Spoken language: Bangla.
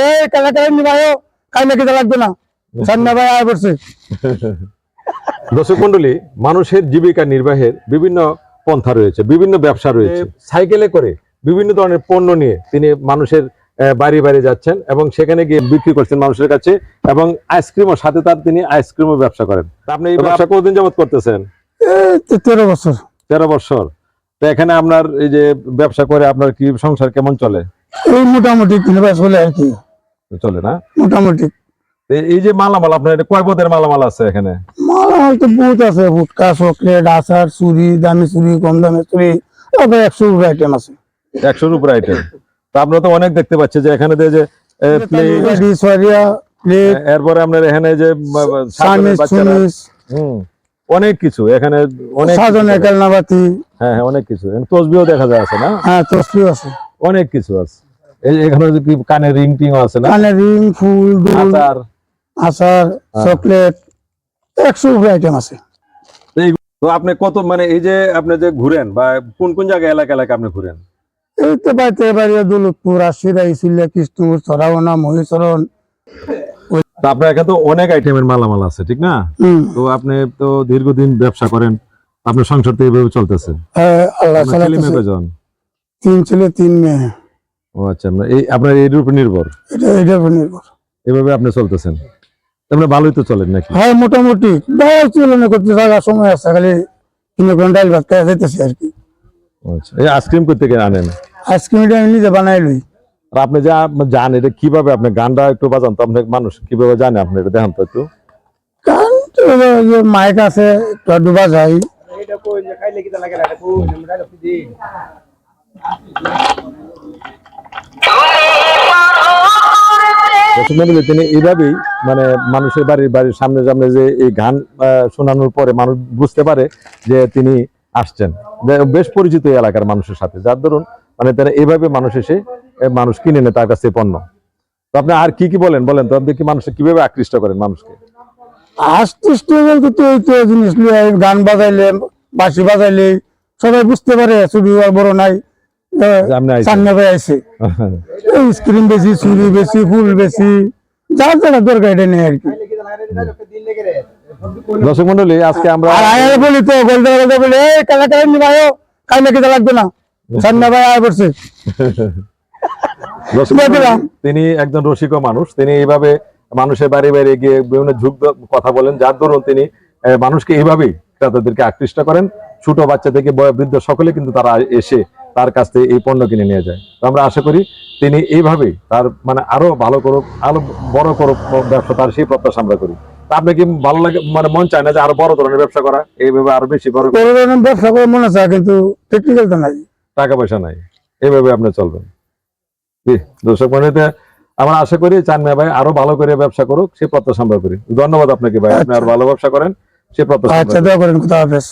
বলে এই কালা কালা নিবায়ও কাইলে কিটা লাগবে না সান্না ভাই আয় পড়ছে। দর্শক মন্ডলী মানুষের জীবিকা নির্বাহের বিভিন্ন পন্থা রয়েছে বিভিন্ন ব্যবসা রয়েছে। সাইকেলে করে বিভিন্ন ধরনের পণ্য নিয়ে তিনি মানুষের বাড়ি বাড়ি যাচ্ছেন এবং সেখানে গিয়ে বিক্রি করছেন মানুষের কাছে এবং আইসক্রিমও সাথে তার তিনি আইসক্রিমও ব্যবসা করেন। আপনি এই ব্যবসা কতদিন যাবত করতেছেন? তেরো বছর। তেরো বছর। তো এখানে আপনার এই যে ব্যবসা করে আপনার কি সংসার কেমন চলে? এই মোটামুটি চলে আর কি। চলে না? মোটামুটি। এই যে মালামাল আপনার কয় পদের মালামাল আছে এখানে? মাল তো বহুত আছে ফুটকা চকলেট আচার চুরি দামি চুরি কম দামি চুরি একশো আইটেম আছে। একশোর উপরে আইটেম তা আপনারা তো অনেক দেখতে পাচ্ছি যে এখানে দিয়ে যে এরপরে আপনার এখানে যে অনেক কিছু। এখানে অনেক সাজনের আছে। হ্যাঁ হ্যাঁ অনেক কিছু। তসবিও দেখা যায় আছে না? হ্যাঁ তসবিও আছে। অনেক কিছু আছে। এই যে এখানে কি কানে রিং টিং আছে না? কানে রিং ফুল আচার। আচার হ্যাঁ। চকলেট একশো আইটেম আছে। তো আপনি কত মানে এই যে আপনি যে ঘুরেন বা কোন কোন জায়গায় এলাকা এলাকা আপনি ঘুরেন? এই তো বাইতে বাড়িয়া দৌলতপুর আশিরা ইসুলিয়া কৃষ্ণপুর চড়াওনা মহিষরণ তো আপনার এখানে তো অনেক আইটেমের মালামাল আছে ঠিক না? তো আপনি তো দীর্ঘদিন ব্যবসা করেন আপনার সংসার তো এইভাবে চলতেছে। হ্যাঁ? তিন ছেলে তিন মেয়ে। ও আচ্ছা এই আপনার এর উপর নির্ভর? এটা এটার উপর নির্ভর। এভাবে আপনি চলতেছেন? আপনার ভালোই তো চলেন নাকি? হ্যাঁ মোটামুটি। বেশ তুলনা করতে থাকা সময় আছে খালি কিনে কোন ডাইল ভাত খাই যেতেছি আর কি। আচ্ছা এই আইসক্রিম করতে গিয়ে আনেন? আইসক্রিম এটা আমি নিজে বানাই লই। আর আপনি যা জান এটা কীভাবে আপনি গানটা একটু বাজান তো আপনি মানুষ কীভাবে জানে আপনি এটা? দেখান তো একটু। কারণ তো মাইক আছে একটু ডুবা যায় দর্শক তিনি এইভাবেই মানে মানুষের বাড়ির বাড়ির সামনে সামনে যে এই গান শোনানোর পরে মানুষ বুঝতে পারে যে তিনি আসছেন। বেশ পরিচিত এলাকার মানুষের সাথে, যার ধরুন মানে তারা এইভাবে মানুষ এসে মানুষ কিনে নেয় তার কাছে পণ্য। তো আপনি আর কি কি বলেন বলেন তো, আপনি কি মানুষকে কীভাবে আকৃষ্ট করেন মানুষকে? আস্তে বলতে তো এই তো জিনিস গান বাজাইলে, বাঁশি বাজাইলে সবাই বুঝতে পারে ছবি আর বড় নাই। সামনে স্ক্রিন বেশি চুরি বেশি ফুল বেশি যার যারা দরকার এটা নেই আর কি। দর্শক মন্ডলী আজকে আমরা আয়ার বলি তো গলদা গলদা বলে এই কালা কালা নিবায়ও কাইলে কিটা লাগবে না। ভাই আয় পড়ছে। তিনি একজন রসিক মানুষ। তিনি এইভাবে মানুষের বাড়ি বাড়ি গিয়ে বিভিন্ন ঝুঁক কথা বলেন। যার দরুন তিনি মানুষকে এইভাবেই তাদেরকে আকৃষ্ট করেন। ছোট বাচ্চা থেকে বয় বৃদ্ধ সকলে কিন্তু তারা এসে তার কাছ থেকে এই পণ্য কিনে নিয়ে যায়। তো আমরা আশা করি তিনি এইভাবেই তার মানে আরও ভালো করুক আরও বড় করুক ব্যবসা তার সেই প্রত্যাশা আমরা করি। কি ভালো লাগে মানে মন চায় না যে আরও বড় ধরনের ব্যবসা করা? এইভাবে আরও বেশি বড় বড় ধরনের ব্যবসা করে মনে চায় কিন্তু টেকনিক্যাল তো নাই। টাকা পয়সা নাই। এইভাবে আপনি চলবেন। জি দর্শক মন্ডলীতে আমরা আশা করি চান ভাই আরও ভালো করে ব্যবসা করুক সে প্রত্যাশা আমরা করি। ধন্যবাদ আপনাকে ভাই আপনি আর ভালো ব্যবসা করেন সে প্রত্যাশা আচ্ছা। দোয়া করেন হাফেজ।